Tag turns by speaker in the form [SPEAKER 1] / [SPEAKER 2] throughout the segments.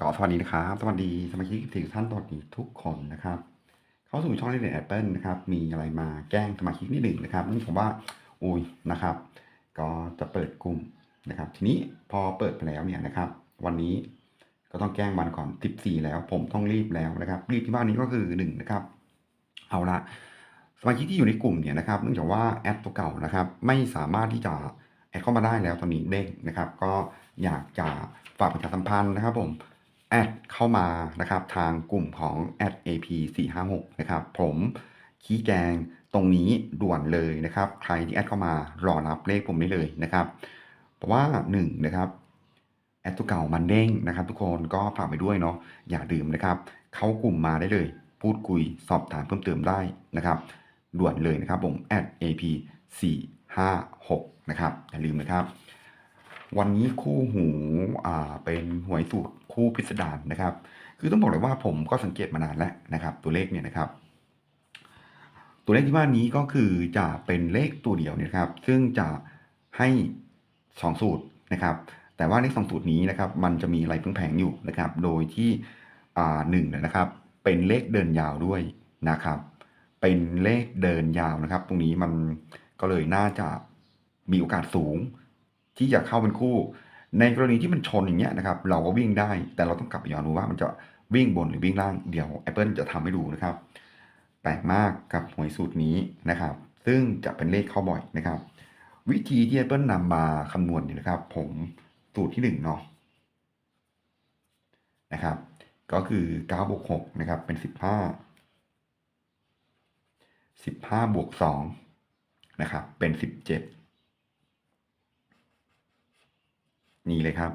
[SPEAKER 1] ก็สวัสดีนะครับ สวัสดีสมาชิกทุกท่านสวัสดีทุกคนนะครับ เข้าสู่ช่องเล่นแอปเปิลนะครับ มีอะไรมาแกล้งสมาชิกนิดหนึ่งนะครับนี่ผมว่าโอ้ยนะครับ ก็จะเปิดกลุ่มนะครับ ทีนี้พอเปิดไปแล้วเนี่ยนะครับ วันนี้ก็ต้องแกล้งมันก่อน 14 แล้ว ผมต้องรีบแล้วนะครับ รีบที่ว่านี้ก็คือ1นะครับ เอาละสมาชิกที่อยู่ในกลุ่มเนี่ยนะครับเนื่องจากว่าแอดตัวเก่านะครับ ไม่สามารถที่จะแอดเข้ามาได้แล้วตอนนี้เด้งนะครับ ก็อยากจะฝากประชาสัมพันธ์นะครับ ผม แอดเข้ามานะครับทางกลุ่มของแอด ap 4 5 6นะครับผมชี้แจงตรงนี้ด่วนเลยนะครับ ใครที่แอดเข้ามารอรับเลขผมได้เลยนะครับ เพราะว่า1นะครับแอดตัวเก่ามันเด้งนะครับ ทุกคนก็ฝากไปด้วยเนาะอย่าดื่มนะครับ เข้ากลุ่มมาได้เลย พูดคุยสอบถามเพิ่มเติมได้นะครับ ด่วนเลยนะครับผม at ap 4 5 6นะครับอย่าลืมนะครับ วันนี้คู่หูอ่าเป็นหวยสูตร คู่พิสดารนะครับ คือต้องบอกเลยว่าผมก็สังเกตมานานแล้วนะครับ ตัวเลขเนี่ยนะครับ ตัวเลขที่ว่านี้ก็คือจะเป็นเลขตัวเดียวเนี่ยนะครับ ซึ่งจะให้สองสูตรนะครับ แต่ว่าเลขสองสูตรนี้นะครับ มันจะมีอะไรเพิ่งแผงอยู่นะครับ โดยที่อ่าหนึ่งนะครับ เป็นเลขเดินยาวด้วยนะครับ เป็นเลขเดินยาวนะครับ ตรงนี้มันก็เลยน่าจะมีโอกาสสูง ที่จะเข้าเป็นคู่ ในกรณีที่มันชนอย่างเงี้ยนะครับ เราก็วิ่งได้ แต่เราต้องกลับไปย้อนดูว่ามันจะวิ่งบนหรือวิ่งล่าง เดี๋ยว Apple จะทำให้ดูนะครับ แปลกมากกับหวยสูตรนี้นะครับ ซึ่งจะเป็นเลขเข้าบ่อยนะครับ วิธีที่ Apple นำมาคำนวณนี่นะครับ ผมสูตรที่หนึ่งเนาะนะครับ ก็คือ9บวก6นะครับ เป็น 15 15บวก2นะครับ เป็น 17 นี่เลยครับ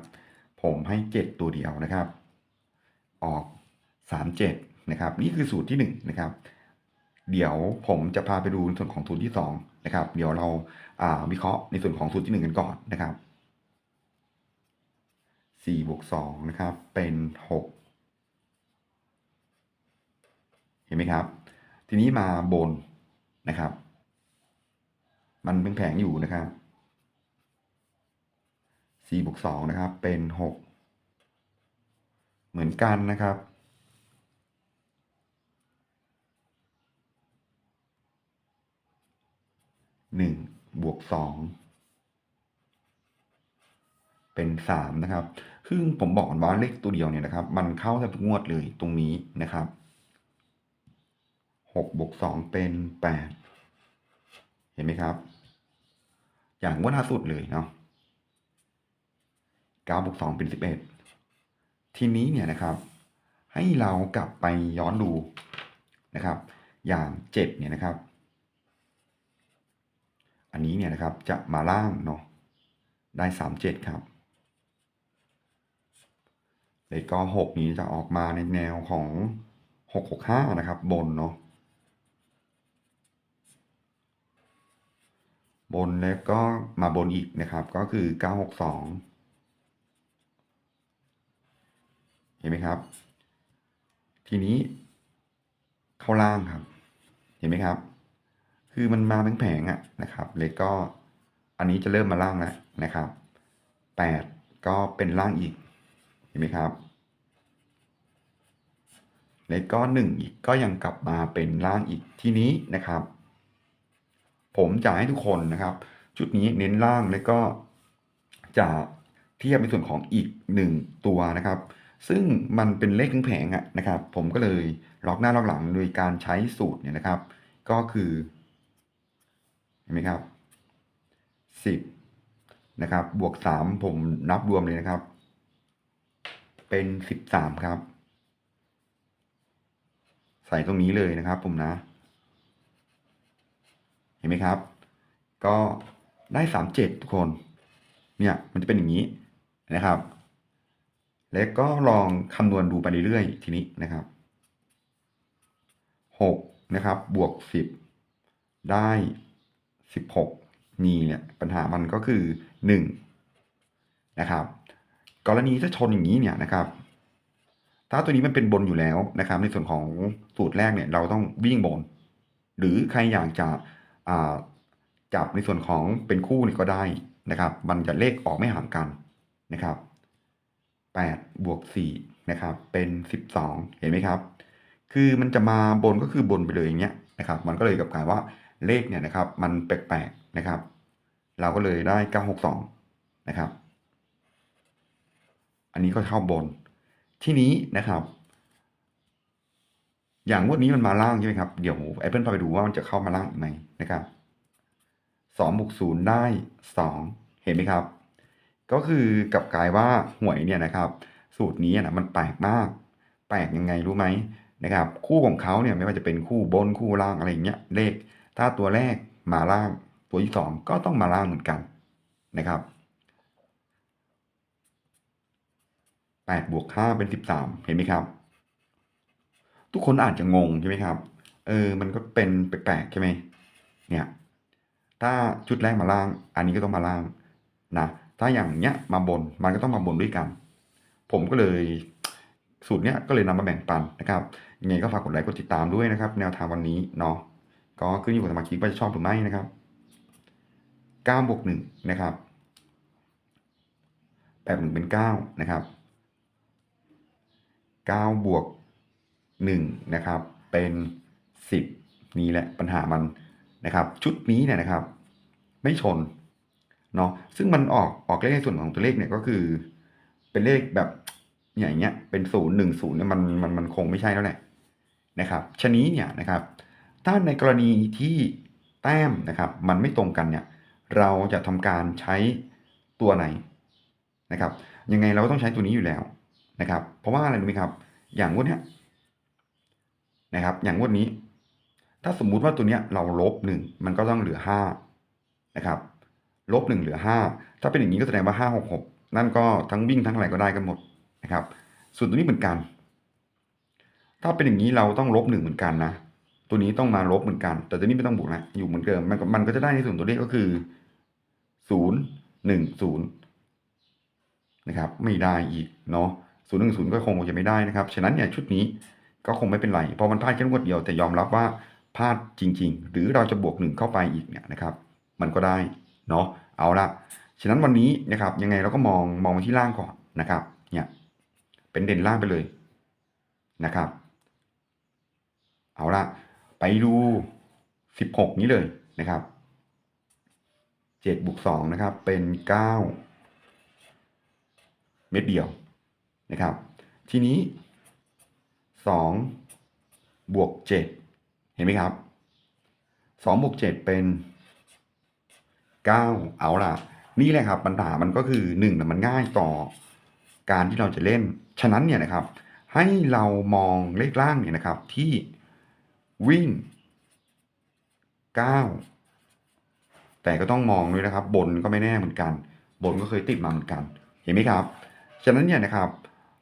[SPEAKER 1] ผมให้ 7 ตัวเดียวนะครับ ออก 37 นะครับ นี่คือสูตรที่ 1 นะครับ เดี๋ยวผมจะพาไปดูในส่วนของสูตรที่ 2 นะครับ เดี๋ยวเราอ่าวิเคราะห์ในส่วนของสูตรที่ 1 กันก่อนนะครับ4บวก2นะครับ เป็น 6 เห็นไหมครับ ทีนี้มาบนนะครับ มันเป็นแผงอยู่นะครับ 4บวก2นะครับ เป็น 6 เหมือนกันนะครับ 1 บวก 2 เป็น 3 นะครับ ซึ่งผมบอกว่าเลขตัวเดียวเนี่ยนะครับ มันเข้าแทบทุกงวดเลยตรงนี้นะครับ 6 บวก 2 เป็น 8 เห็นไหมครับ อย่างงวดล่าสุดเลยเนาะ 9บวก2เป็น 11 ทีนี้เนี่ยนะครับ ให้เรากลับไปย้อนดูนะครับ อย่าง7เนี่ยนะครับ อันนี้เนี่ยนะครับจะมาล่างเนาะได้ 37 ครับเลขก็6นี้จะออกมาในแนวของ 665 นะครับ บนเนาะบนแล้วก็มาบนอีกนะครับ ก็คือ 962 เห็นไหมครับ ทีนี้เข้าล่างครับ เห็นไหมครับ คือมันมาแผงๆอะนะครับเลขก็อันนี้จะเริ่มมาล่างแล้วนะครับ8ก็เป็นล่างอีก เห็นไหมครับเลขก็หนึ่งอีกก็ยังกลับมาเป็นล่างอีกทีนี้นะครับ ผมจะให้ทุกคนนะครับ ชุดนี้เน้นล่างแล้วก็จะเทียบในส่วนของอีกหนึ่งตัวนะครับ ซึ่งมันเป็นเลขทั้งแผงอะนะครับ ผมก็เลยล็อกหน้าล็อกหลังโดยการใช้สูตรเนี่ยนะครับ ก็คือเห็นไหมครับสิบนะครับ บวกสามผมนับรวมเลยนะครับ เป็นสิบสามครับ ใส่ตรงนี้เลยนะครับผมนะ เห็นไหมครับ ก็ได้สามเจ็ดทุกคน เนี่ยมันจะเป็นอย่างนี้นะครับ แล้วก็ลองคำนวณดูไปเรื่อยๆทีนี้นะครับหกนะครับบวกสิบได้สิบหกนี่เนี่ยปัญหามันก็คือหนึ่งนะครับ กรณีถ้าชนอย่างนี้เนี่ยนะครับ ถ้าตัวนี้มันเป็นบนอยู่แล้วนะครับ ในส่วนของสูตรแรกเนี่ยเราต้องวิ่งบน หรือใครอยากจะจับในส่วนของเป็นคู่นี่ก็ได้นะครับ มันจะเลขออกไม่ห่างกันนะครับ แปดบวกสี่นะครับเป็นสิบสองเห็นไหมครับ คือมันจะมาบนก็คือบนไปเลยอย่างเงี้ยนะครับมันก็เลยกับกลายว่าเลขเนี่ยนะครับมันแปลกๆนะครับ เราก็เลยได้เก้าหกสองนะครับ อันนี้ก็เข้าบน ที่นี้นะครับ อย่างงวดนี้มันมาล่างใช่ไหมครับ เดี๋ยว Apple พาไปดูว่ามันจะเข้ามาล่างอีกไหมนะครับสองบวกศูนย์ได้สองเห็นไหมครับ ก็คือกลับกลายว่าหวยเนี่ยนะครับ สูตรนี้นะมันแปลกมาก แปลกยังไงรู้ไหมนะครับ คู่ของเขาเนี่ยไม่ว่าจะเป็นคู่บนคู่ล่างอะไรอย่างเงี้ยเลข ถ้าตัวแรกมาล่าง ตัวที่สองก็ต้องมาล่างเหมือนกันนะครับแปดบวกห้าเป็นสิบสามเห็นไหมครับ ทุกคนอาจจะงงใช่ไหมครับ เออ มันก็เป็นแปลกๆใช่ไหมเนี่ย ถ้าชุดแรกมาล่าง อันนี้ก็ต้องมาล่างนะ ถ้าอย่างเนี้ยมาบนมันก็ต้องมาบนด้วยกัน ผมก็เลยสูตรเนี้ยก็เลยนำมาแบ่งปันนะครับยังไงก็ฝากกดไลค์กดติดตามด้วยนะครับ แนวทางวันนี้เนาะก็ขึ้นอยู่กับสมาชิกว่าจะชอบหรือไม่นะครับ9บวก1นะครับ8บวก1เป็น9นะครับ9บวก1นะครับเป็น 10 นี่แหละปัญหามันนะครับ ชุดนี้เนี่ยนะครับ ไม่ชน เนาะซึ่งมันออกออกเลขในส่วนของตัวเลขเนี่ยก็คือ เป็นเลขแบบอย่างเงี้ยเป็นศูนย์หนึ่งศูนย์เนี่ยมันมันมันคงไม่ใช่แล้วแหละนะครับชนี้เนี่ยนะครับ ถ้าในกรณีที่แต้มนะครับ มันไม่ตรงกันเนี่ย เราจะทำการใช้ตัวไหนนะครับ ยังไงเราก็ต้องใช้ตัวนี้อยู่แล้วนะครับ เพราะว่าอะไรรู้ไหมครับ อย่างงวดเนี้ยนะครับ อย่างงวดนี้ ถ้าสมมุติว่าตัวเนี้ยเราลบหนึ่งมันก็ต้องเหลือห้านะครับ ลบหนึ่งเหลือห้าถ้าเป็นอย่างนี้ก็แสดงว่าห้าหกหกนั่นก็ทั้งวิ่งทั้งอะไรก็ได้กันหมดนะครับ ส่วนตัวนี้เหมือนกัน ถ้าเป็นอย่างนี้เราต้องลบหนึ่งเหมือนกันนะตัวนี้ต้องมาลบเหมือนกัน แต่ตัวนี้ไม่ต้องบวกนะอยู่เหมือนเดิมมันก็มันก็จะได้ในส่วนตัวเลขก็คือศูนย์หนึ่งศูนย์นะครับไม่ได้อีกเนาะศูนย์หนึ่งศูนย์ก็คงจะไม่ได้นะครับ ฉะนั้นเนี่ยชุดนี้ก็คงไม่เป็นไรเพราะมันพลาดแค่งวดเดียวแต่ยอมรับว่าพลาดจริง ๆ หรือเราจะบวกหนึ่งเข้าไปอีกเนี่ยนะครับ มันก็ได้ เนาะเอาละฉะนั้นวันนี้นะครับยังไงเราก็มองมองไปที่ล่างก่อนนะครับเนี่ยเป็นเด่นล่างไปเลยนะครับ เอาละไปดูสิบหกนี้เลยนะครับเจ็ดบวกสองนะครับ เป็นเก้าเม็ดเดียวนะครับ ทีนี้สองบวกเจ็ดเห็นไหมครับสองบวกเจ็ดเป็น เก้าเอาล่ะ นี่แหละครับปัญหามันก็คือหนึ่งมันง่ายต่อการที่เราจะเล่น ฉะนั้นเนี่ยนะครับ ให้เรามองเลขล่างเนี่ยนะครับที่วิ่งเก้าแต่ก็ต้องมองด้วยนะครับ บนก็ไม่แน่เหมือนกัน บนก็เคยติดมาเหมือนกัน เห็นไหมครับ ฉะนั้นเนี่ยนะครับ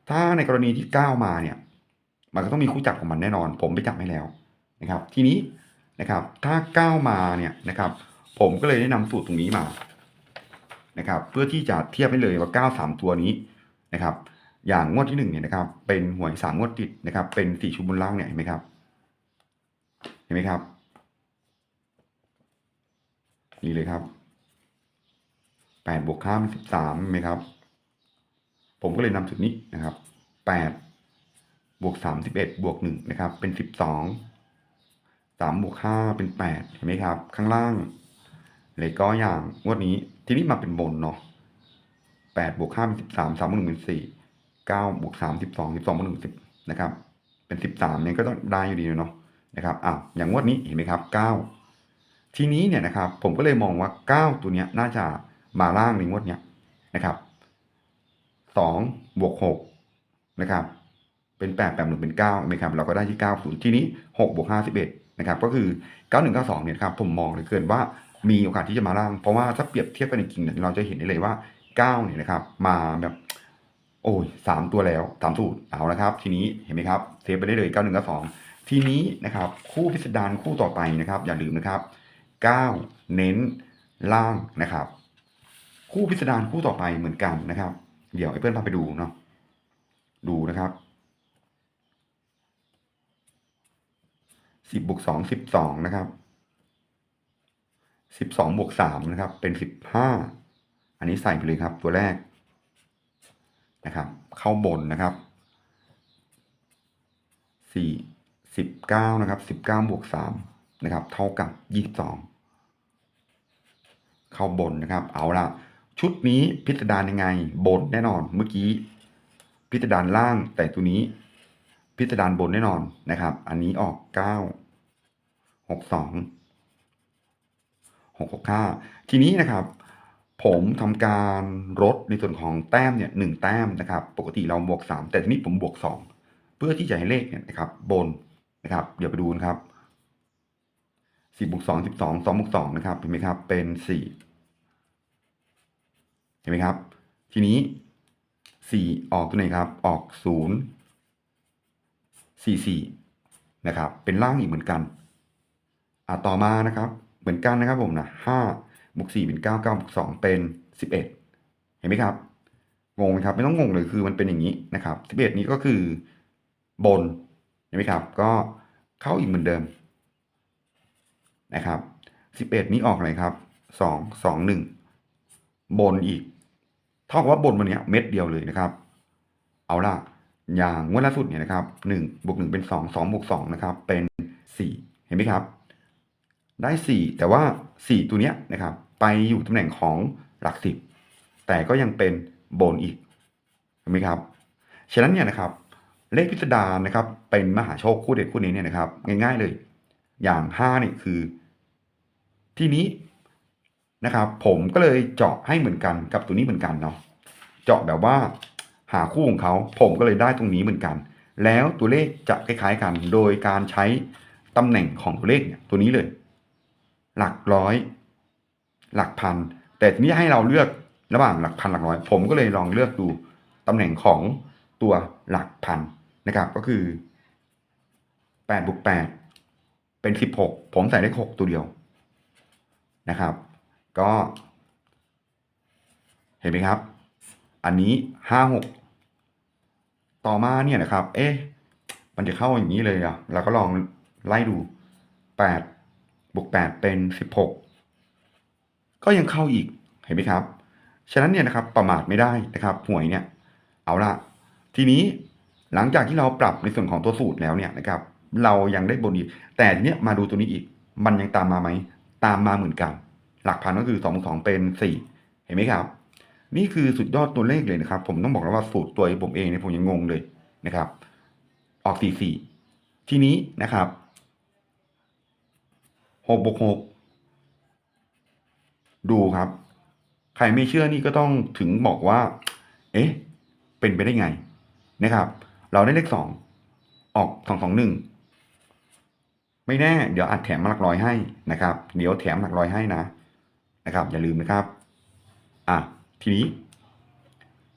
[SPEAKER 1] ถ้าในกรณีที่เก้ามาเนี่ยมันก็ต้องมีคู่จับของมันแน่นอน ผมไปจับให้แล้วนะครับ ทีนี้นะครับ ถ้าเก้ามาเนี่ยนะครับ ผมก็เลยได้นำสูตรตรงนี้มานะครับ เพื่อที่จะเทียบให้เลยว่าเก้าสามตัวนี้นะครับ อย่างงวดที่หนึ่งเนี่ยนะครับ เป็นหวยสามงวดติดนะครับ เป็นสี่ชุดบนล่างเนี่ยเห็นไหมครับ เห็นไหมครับ นี่เลยครับแปดบวกห้าเป็นสิบสามเห็นไหมครับ ผมก็เลยนำสูตรนี้นะครับแปดบวกสามสิบเอ็ดบวกหนึ่งนะครับ เป็นสิบสองสามบวกห้าเป็นแปดเห็นไหมครับ ข้างล่าง เลยก็อย่างงวดนี้ ทีนี้มาเป็นบนเนาะแปดบวกห้าเป็นสิบสามสามบวกหนึ่งเป็นสี่เก้าบวกสามสิบสองสิบสองบวกหนึ่งสิบนะครับ เป็นสิบสามเนี่ยก็ต้องได้อยู่ดีเนาะนะครับอ้าวอย่างงวดนี้เห็นไหมครับเก้าทีนี้เนี่ยนะครับ ผมก็เลยมองว่าเก้าตัวเนี้ยน่าจะมาล่างในงวดเนี้ยนะครับสองบวกหกนะครับ เป็นแปดแปดหนึ่งเป็นเก้าไหมครับ เราก็ได้ที่เก้าศูนย์ทีนี้หกบวกห้าสิบเอ็ดนะครับ ก็คือเก้าหนึ่งเก้าสองเนี่ยครับผมมองเลยเกินว่า มีโอกาสที่จะมาล่าง เพราะว่าถ้าเปรียบเทียบกันจริงๆเนี่ยเราจะเห็นได้เลยว่าเก้าเนี่ยนะครับ มาแบบ โอ้ยสามตัวแล้วสามสูตรเอาละครับ ทีนี้เห็นไหมครับเซฟไปได้เลยเก้าหนึ่งเก้าสองทีนี้นะครับ คู่พิสดารคู่ต่อไปนะครับ อย่าลืมนะครับเก้าเน้นล่างนะครับ คู่พิสดารคู่ต่อไปเหมือนกันนะครับ เดี๋ยวไอ้เพื่อนพาไปดูเนาะดูนะครับสิบบวกสองสิบสองนะครับ สิบสองบวกสามนะครับ เป็นสิบห้าอันนี้ใส่ไปเลยครับ ตัวแรกนะครับ เข้าบนนะครับสี่สิบเก้านะครับสิบเก้าบวกสามนะครับ เท่ากับยี่สิบสองเข้าบนนะครับ เอาละชุดนี้พิสดารยังไง บนแน่นอน เมื่อกี้ พิสดารล่างแต่ตัวนี้ พิสดารบนแน่นอนนะครับ อันนี้ออกเก้าหกสอง หกหกห้าทีนี้นะครับผมทำการลดในส่วนของแต้มเนี่ยหนึ่งแต้มนะครับ ปกติเราบวกสามแต่ทีนี้ผมบวกสองเพื่อที่จะให้เลขเนี่ยนะครับ บนนะครับ เดี๋ยวไปดูนะครับสี่บวกสองสิบสองสองบวกสองนะครับเห็นไหมครับ เป็นสี่เห็นไหมครับ ทีนี้สี่ออกตัวไหนครับ ออกศูนย์สี่สี่นะครับ เป็นล่างอีกเหมือนกัน อะต่อมานะครับ เหมือนกันนะครับผมนะห้าบวกสี่เป็นเก้าเก้าบวกสองเป็นสิบเอ็ดเห็นไหมครับ งงไหมครับ ไม่ต้องงงเลยคือมันเป็นอย่างนี้นะครับสิบเอ็ดนี้ก็คือบนเห็นไหมครับ ก็เข้าอีกเหมือนเดิมนะครับสิบเอ็ดนี้ออกอะไรครับสองสองหนึ่งบนอีก เท่ากับว่าบนวันเนี้ยเม็ดเดียวเลยนะครับ เอาล่ะ อย่างงวดล่าสุดเนี่ยนะครับหนึ่งบวกหนึ่งเป็นสองสองบวกสองนะครับ เป็นสี่เห็นไหมครับ ได้สี่แต่ว่าสี่ตัวเนี้ยนะครับ ไปอยู่ตำแหน่งของหลักสิบแต่ก็ยังเป็นโบนอีกเห็นไหมครับ ฉะนั้นเนี่ยนะครับ เลขพิสดารนะครับ เป็นมหาโชคคู่เด็ดคู่นี้เนี่ยนะครับ ง่ายๆเลย อย่างห้านี่คือ ที่นี้นะครับ ผมก็เลยเจาะให้เหมือนกันกับตัวนี้เหมือนกันเนาะเจาะแบบว่าหาคู่ของเขาผมก็เลยได้ตรงนี้เหมือนกัน แล้วตัวเลขจะคล้ายๆกัน โดยการใช้ตำแหน่งของตัวเลขเนี่ยตัวนี้เลย หลักร้อย หลักพัน แต่ทีนี้ให้เราเลือกระหว่างหลักพันหลักร้อย ผมก็เลยลองเลือกดูตำแหน่งของตัวหลักพันนะครับก็คือแปดบวกแปดเป็นสิบหกผมใส่เลขหกตัวเดียวนะครับ ก็ เห็นไหมครับ อันนี้ห้าหกต่อมาเนี่ยนะครับ เอ๊ะมันจะเข้าอย่างนี้เลยอะเราก็ลองไล่ดูแปด บวกแปดเป็นสิบหกก็ยังเข้าอีกเห็นไหมครับ ฉะนั้นเนี่ยนะครับประมาทไม่ได้นะครับหวยเนี่ยเอาละทีนี้หลังจากที่เราปรับในส่วนของตัวสูตรแล้วเนี่ยนะครับ เรายังได้บนอีก แต่ทีเนี้ยมาดูตัวนี้อีก มันยังตามมาไหมตามมาเหมือนกัน หลักพันก็คือสองสองเป็นสี่เห็นไหมครับ นี่คือสุดยอดตัวเลขเลยนะครับ ผมต้องบอกแล้วว่าสูตรตัวผมเองเนี่ยผมยังงงเลยนะครับ ออกสี่สี่ทีนี้นะครับ หกบวกหกดูครับ ใครไม่เชื่อนี่ก็ต้องถึงบอกว่า เอ๊ะ เป็นไปได้ไงนะครับ เราได้เลขสองออกสองสองหนึ่งไม่แน่ เดี๋ยวอัดแถมหลักร้อยให้นะครับ เดี๋ยวแถมหลักร้อยให้นะนะครับ อย่าลืมนะครับ อะทีนี้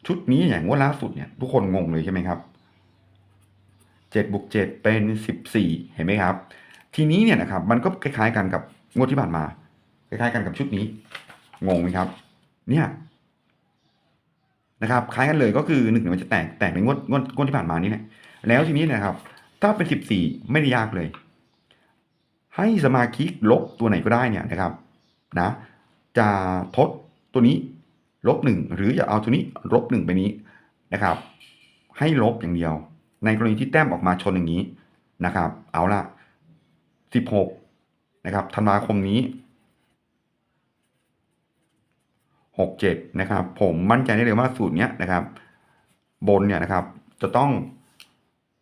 [SPEAKER 1] ชุดนี้อย่างว่าล่าสุดเนี่ย ทุกคนงงเลยใช่ไหมครับเจ็ดบวกเจ็ดเป็นสิบสี่เห็นไหมครับ ทีนี้เนี่ยนะครับมันก็คล้ายๆกันกับงวดที่ผ่านมา คล้ายๆกันกับชุดนี้ งงไหมครับ เนี่ยนะครับคล้ายกันเลยก็คือหนึ่งมันจะแตกแตกในงวดงวดงวดที่ผ่านมานี้เนี่ยแล้วทีนี้นะครับ ถ้าเป็นสิบสี่ไม่ได้ยากเลย ให้สมาชิกลบตัวไหนก็ได้เนี่ยนะครับนะจะทดตัวนี้ลบหนึ่งหรือจะเอาตัวนี้ลบหนึ่งไปนี้นะครับ ให้ลบอย่างเดียว ในกรณีที่แต้มออกมาชนอย่างนี้นะครับ เอาละ สิบหกนะครับธันวาคมนี้หกเจ็ดนะครับ ผมมั่นใจได้เลยว่าสูตรเนี้ยนะครับ บนเนี่ยนะครับ จะต้อง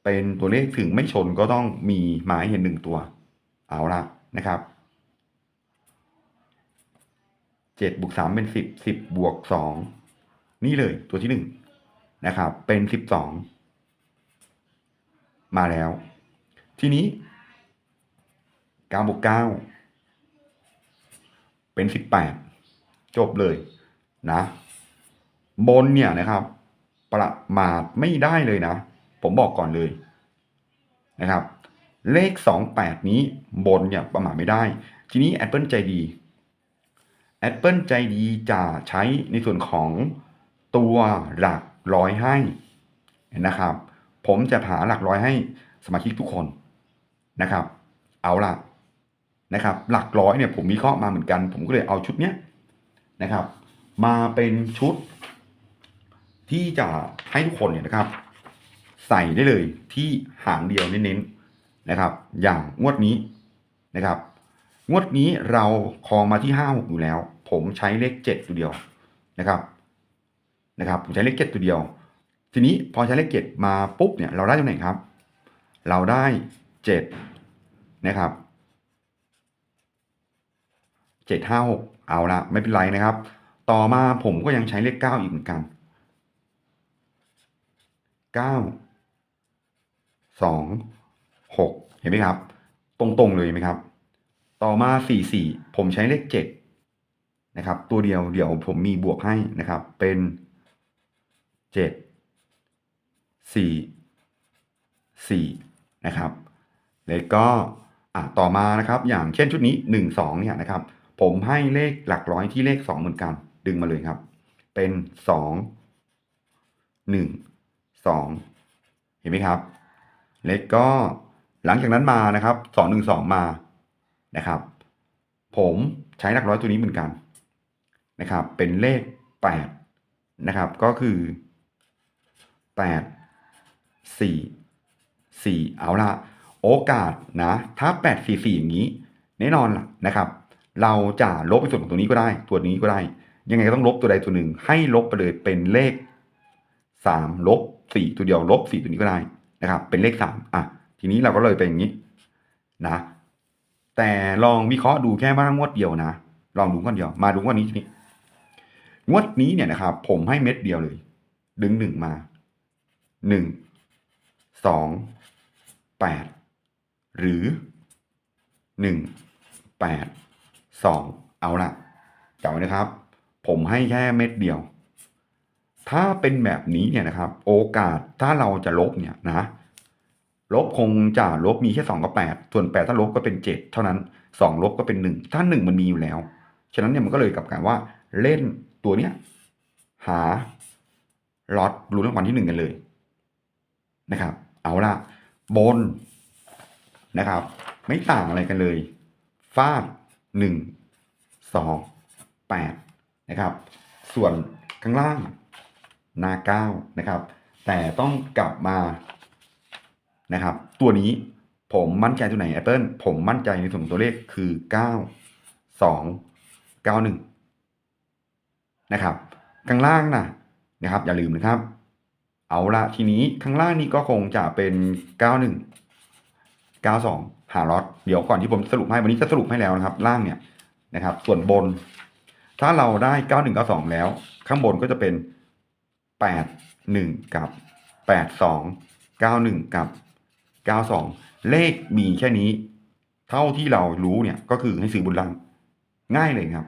[SPEAKER 1] เป็นตัวเลขถึงไม่ชนก็ต้องมีหมายเห็นหนึ่งตัว เอาละนะครับเจ็ดบวกสามเป็นสิบสิบบวกสองนี่เลยตัวที่หนึ่งนะครับ เป็นสิบสองมาแล้ว ทีนี้ เก้าบวกเก้าเป็นสิบแปดจบเลยนะ บนเนี่ยนะครับ ประมาทไม่ได้เลยนะ ผมบอกก่อนเลยนะครับ เลขสองแปดนี้บนเนี่ยประมาทไม่ได้ ทีนี้ Apple ใจดี Apple ใจดีจะใช้ในส่วนของตัวหลักร้อยให้นะครับ ผมจะหาหลักร้อยให้สมาชิกทุกคนนะครับ เอาล่ะ นะครับหลักร้อยเนี่ยผมวิเคราะห์มาเหมือนกัน ผมก็เลยเอาชุดเนี้ยนะครับ มาเป็นชุด ที่จะให้ทุกคนเนี่ยนะครับ ใส่ได้เลยที่หางเดียวเน้นๆนะครับ อย่างงวดนี้นะครับ งวดนี้เราคองมาที่ห้าหกอยู่แล้ว ผมใช้เลขเจ็ดตัวเดียวนะครับนะครับ ผมใช้เลขเจ็ดตัวเดียว ทีนี้พอใช้เลขเจ็ดมาปุ๊บเนี่ยเราได้ตรงไหนครับ เราได้เจ็ดนะครับ เจ็ดห้าหกเอาละไม่เป็นไรนะครับ ต่อมาผมก็ยังใช้เลขเก้าอีกเหมือนกันเก้าสองหกเห็นไหมครับ ตรงๆเลยไหมครับ ต่อมาสี่สี่ผมใช้เลขเจ็ดนะครับ ตัวเดียวเดี๋ยวผมมีบวกให้นะครับ เป็นเจ็ดสี่สี่นะครับ แล้วก็อะต่อมานะครับ อย่างเช่นชุดนี้หนึ่งสองเนี่ยนะครับ ผมให้เลขหลักร้อยที่เลขสองเหมือนกัน ดึงมาเลยครับ เป็นสองหนึ่งสองเห็นไหมครับแล้วก็หลังจากนั้นมานะครับสองหนึ่งสองมานะครับ ผมใช้หลักร้อยตัวนี้เหมือนกันนะครับ เป็นเลขแปดนะครับ ก็คือแปดสี่สี่เอาละโอกาสนะ ถ้าแปดสี่สี่อย่างนี้ แน่นอนล่ะนะครับ เราจะลบไปส่วนของตัวนี้ก็ได้ ตัวนี้ก็ได้ ยังไงก็ต้องลบตัวใดตัวหนึ่ง ให้ลบไปเลยเป็นเลขสามลบสี่ตัวเดียวลบสี่ตัวนี้ก็ได้นะครับ เป็นเลขสามอะ ทีนี้เราก็เลยเป็นอย่างนี้นะ แต่ลองวิเคราะห์ดูแค่ว่างวดเดียวนะ ลองดูงวดเดียว มาดูงวดนี้ทีนี้ งวดนี้เนี่ยนะครับ ผมให้เม็ดเดียวเลย ดึงหนึ่งมาหนึ่งสองแปดหรือหนึ่งแปด สองเอาละจำไว้นะครับ ผมให้แค่เม็ดเดียว ถ้าเป็นแบบนี้เนี่ยนะครับ โอกาสถ้าเราจะลบเนี่ยนะลบคงจะลบมีแค่สองกับแปดส่วนแปดถ้าลบก็เป็นเจ็ดเท่านั้นสองลบก็เป็นหนึ่งถ้าหนึ่งมันมีอยู่แล้ว ฉะนั้นเนี่ยมันก็เลยกลับกลายว่าเล่นตัวเนี้ยหาล็อตลุ้นรางวัลที่หนึ่งกันเลยนะครับ เอาละบนนะครับ ไม่ต่างอะไรกันเลย ฟาด หนึ่งสองแปดนะครับ ส่วนข้างล่างหนาเก้านะครับ แต่ต้องกลับมานะครับ ตัวนี้ผมมั่นใจตัวไหน Apple ผมมั่นใจในส่วนของตัวเลขคือเก้าสองเก้าหนึ่งนะครับ ข้างล่างนะนะครับ อย่าลืมนะครับ เอาละทีนี้ข้างล่างนี่ก็คงจะเป็นเก้าหนึ่ง เก้าสองหาล็อตเดี๋ยวก่อนที่ผมสรุปให้วันนี้จะสรุปให้แล้วนะครับ ล่างเนี่ยนะครับ ส่วนบน ถ้าเราได้เก้าหนึ่งเก้าสองแล้ว ข้างบนก็จะเป็นแปดหนึ่งกับแปดสองเก้าหนึ่งกับเก้าสองเลขมีแค่นี้ เท่าที่เรารู้เนี่ยก็คือให้ซื้อบุญล่างง่ายเลยครับ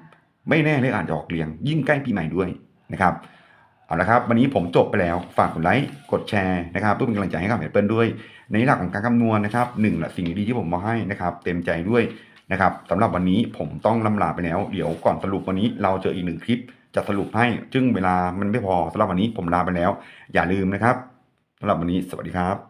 [SPEAKER 1] ไม่แน่เลขอาจจะออกเรียง ยิ่งใกล้ปีใหม่ด้วยนะครับ เอาละครับ วันนี้ผมจบไปแล้ว ฝากกดไลค์กดแชร์นะครับเพื่อเป็นกำลังใจให้กับแอปเปิลด้วย ในหลักของการคำนวณนะครับหนึ่งละสิ่งดีๆที่ผมมาให้นะครับ เต็มใจด้วยนะครับสำหรับวันนี้ผมต้องลำลาไปแล้ว เดี๋ยวก่อนสรุปวันนี้เราเจออีกหนึ่งคลิปจะสรุปให้จึงเวลามันไม่พอสำหรับวันนี้ผมลาไปแล้ว อย่าลืมนะครับสำหรับวันนี้สวัสดีครับ